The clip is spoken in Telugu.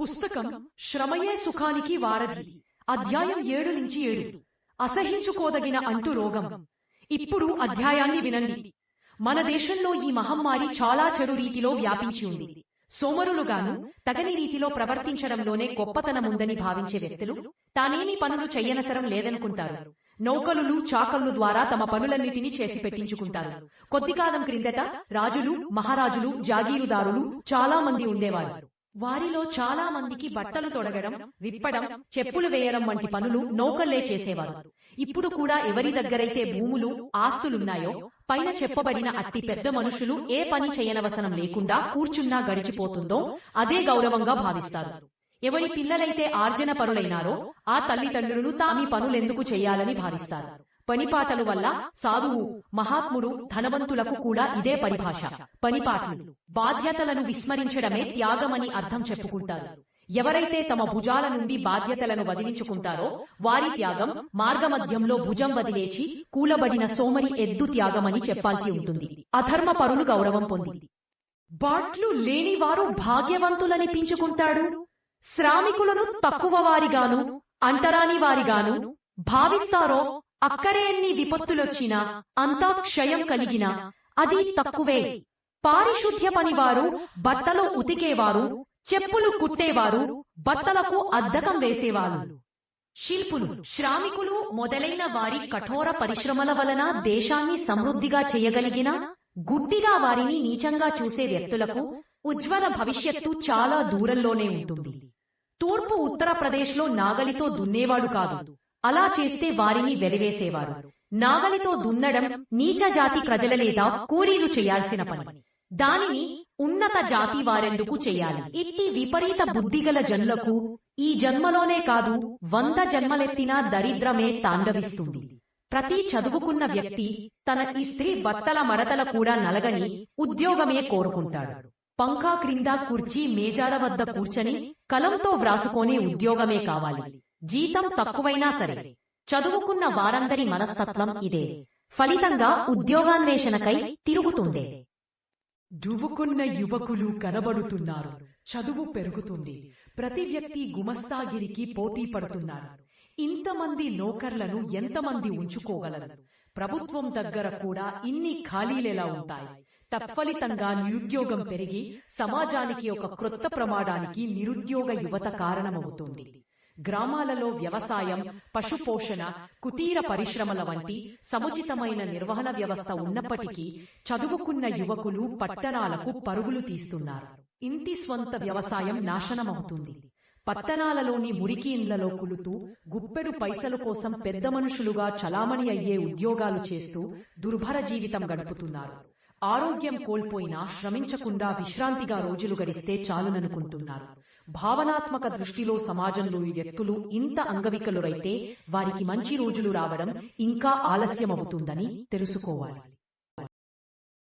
పుస్తకం శ్రమయే సుఖానికి వారధి. అధ్యాయం ఏడు నుంచి ఏడు. అసహించుకోదగిన అంటు రోగం. ఇప్పుడు అధ్యాయాన్ని వినండి. మన దేశంలో ఈ మహమ్మారి చాలా చెడు రీతిలో వ్యాపించి ఉంది. సోమరులుగాను తగని రీతిలో ప్రవర్తించడంలోనే గొప్పతనముందని భావించే వ్యక్తులు తానేమి పనులు చెయ్యనసరం లేదనుకుంటారు. నౌకలులు చాకళ్ళు ద్వారా తమ పనులన్నిటినీ చేసి పెట్టించుకుంటారు కొద్ది కాలం క్రిందట రాజులు మహారాజులు జాగీరుదారులు చాలా మంది ఉండేవారు. వారిలో చాలా మందికి బట్టలు తొడగడం విప్పడం చెప్పులు వేయడం వంటి పనులు నౌకల్లే చేసేవారు. ఇప్పుడు కూడా ఎవరి దగ్గరైతే భూములు ఆస్తులున్నాయో పైన చెప్పబడిన అట్టి పెద్ద మనుషులు ఏ పని చేయనవసరం లేకుండా కూర్చున్నా గడిచిపోతుందో అదే గౌరవంగా భావిస్తారు. ఎవరి పిల్లలైతే ఆర్జన పరులైనారో ఆ తల్లిదండ్రులను తామి పనులెందుకు చెయ్యాలని భావిస్తారు. పనిపాటలు వల్ల సాధువు మహాత్ముడు ధనవంతులకు కూడా ఇదే పరిభాష. పనిపాట్లు. బాధ్యతలను విస్మరించడమే త్యాగమని అర్థం చెప్పుకుంటారు. ఎవరైతే తమ భుజాల నుండి బాధ్యతలను వదిలించుకుంటారో వారి త్యాగం మార్గమధ్యంలో భుజం వదిలేచి కూలబడిన సోమరి ఎద్దు త్యాగమని చెప్పాల్సి ఉంటుంది. అధర్మ పరులు గౌరవం పొందింది బాట్లు లేనివారు భాగ్యవంతులనిపించుకుంటాడు శ్రామికులను తక్కువ వారిగాను అంటరాని వారిగాను భావిస్తారో అక్కరే విపత్తులొచ్చినా అంతా క్షయం కలిగినా అది తక్కువే. పారిశుద్ధ్య పనివారు బట్టలు ఉతికేవారు చెప్పులు కుట్టేవారు బట్టలకు అద్దకం వేసేవారు. శిల్పులు శ్రామికులు మొదలైన వారి కఠోర పరిశ్రమల వలన దేశాన్ని సమృద్ధిగా చేయగలిగిన గుడ్డిగా వారిని నీచంగా చూసే వ్యక్తులకు ఉజ్వల భవిష్యత్తు చాలా దూరంలోనే ఉంటుంది. తూర్పు ఉత్తరప్రదేశ్లో నాగలితో దున్నేవాడు కాదు. అలా చేస్తే వారిని వెలివేసేవారు నాగలితో దున్నడం నీచ జాతి ప్రజల లేదా కూలీలు చేయాల్సిన పని. దానిని ఉన్నత జాతి వారెందుకు చేయాలి? ఇట్టి విపరీత బుద్ధిగల జనులకు ఈ జన్మలోనే కాదు వంద జన్మలెత్తినా దరిద్రమే తాండవిస్తుంది. ప్రతి చదువుకున్న వ్యక్తి తన ఈ స్త్రీ బట్టల మడతల కూడా నలగని ఉద్యోగమే కోరుకుంటాడు. పంకా క్రింద కుర్చీ మేజాడ వద్ద కూర్చని కలంతో వ్రాసుకొనే ఉద్యోగమే కావాలి. జీతం తక్కువైనా సరే చదువుకున్న వారందరి మనస్తత్వం ఇదే. ఫలితంగా ఉద్యోగాన్వేషణకై తిరుగుతుండే దువ్వుకున్న యువకులు కనబడుతున్నారు. చదువు పెరుగుతుంది. ప్రతి వ్యక్తి గుమస్తాగిరికి పోటీ పడుతున్నారు. ఇంతమంది నోకర్లను ఎంతమంది ఉంచుకోగలరు? ప్రభుత్వం దగ్గర కూడా ఇన్ని ఖాళీలెలా ఉంటాయి. తత్ఫలితంగా నిరుద్యోగం పెరిగి సమాజానికి ఒక క్రొత్త ప్రమాదానికి నిరుద్యోగ యువత కారణమవుతుంది. గ్రామాలలో వ్యవసాయం పశుపోషణ కుటీర పరిశ్రమల వంటి సముచితమైన నిర్వహణ వ్యవస్థ ఉన్నప్పటికీ చదువుకున్న యువకులు పట్టణాలకు పరుగులు తీస్తున్నారు. ఇంటి స్వంత వ్యవసాయం నాశనమవుతుంది. పట్టణాలలోని మురికి ఇండ్లలో కులుతూ గుప్పెడు పైసలు కోసం పెద్ద మనుషులుగా చలామణి అయ్యే ఉద్యోగాలు చేస్తూ దుర్భర జీవితం గడుపుతున్నారు. ఆరోగ్యం కోల్పోయినా శ్రమించకుండా విశ్రాంతిగా రోజులు గడిస్తే చాలుననుకుంటున్నారు. భావనాత్మక దృష్టిలో సమాజంలో ఈ వ్యక్తులు ఇంత అంగవికలురైతే వారికి మంచి రోజులు రావడం ఇంకా ఆలస్యమవుతుందని తెలుసుకోవాలి.